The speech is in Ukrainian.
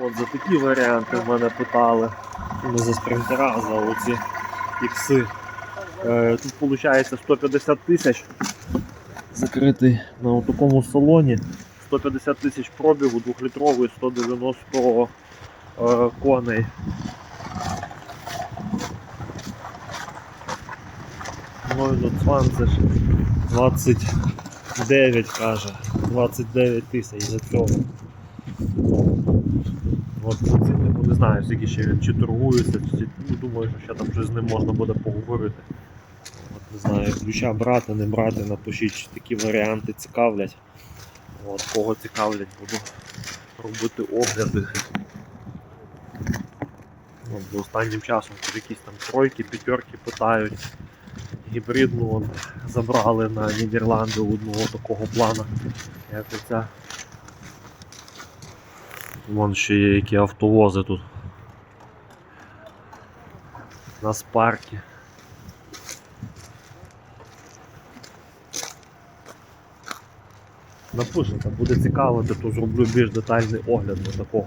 От за такі варіанти в мене питали. Не за спринтера, а за оці ікси. Е, Тут виходить 150 тисяч закритий на такому салоні. 150 тисяч пробігу, 2-літровий, 190 е, коней. Ну, ну, 20, 29 каже, 29 тисяч за цього. От, ну, не знаю, скільки ще він чи торгується, чи, ну, думаю, що ще там щось з ним можна буде поговорити. От, не знаю, ключа брати, не брати, напишіть, такі варіанти цікавлять. От, кого цікавлять, буду робити огляди. От, бо останнім часом тут якісь там тройки, п'ятерки питають. Гібридну вон, забрали на Нідерланди одного такого плана, як оця. Вон ще є які автовози тут. На спаркі. Напишете, буде цікаво, то зроблю більш детальний огляд на такого.